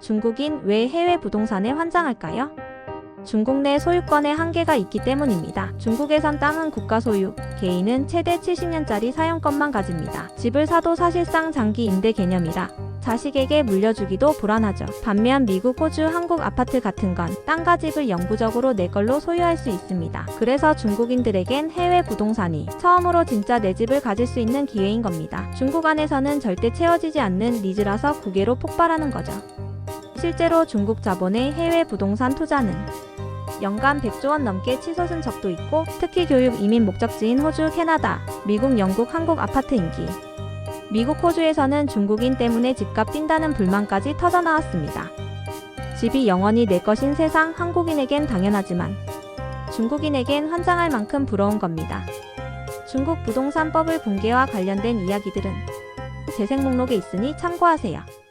중국인 왜 해외 부동산에 환장할까요? 중국 내 소유권의 한계가 있기 때문입니다. 중국에선 땅은 국가 소유, 개인은 최대 70년짜리 사용권만 가집니다. 집을 사도 사실상 장기 임대 개념이라 자식에게 물려주기도 불안하죠. 반면 미국, 호주, 한국 아파트 같은 건 땅과 집을 영구적으로 내 걸로 소유할 수 있습니다. 그래서 중국인들에겐 해외 부동산이 처음으로 진짜 내 집을 가질 수 있는 기회인 겁니다. 중국 안에서는 절대 채워지지 않는 니즈라서 국외로 폭발하는 거죠. 실제로 중국 자본의 해외 부동산 투자는 연간 100조 원 넘게 치솟은 적도 있고 특히 교육 이민 목적지인 호주, 캐나다, 미국, 영국, 한국 아파트 인기. 미국, 호주에서는 중국인 때문에 집값 뛴다는 불만까지 터져나왔습니다. 집이 영원히 내 것인 세상 한국인에겐 당연하지만 중국인에겐 환장할 만큼 부러운 겁니다. 중국 부동산법을 붕괴와 관련된 이야기들은 재생 목록에 있으니 참고하세요.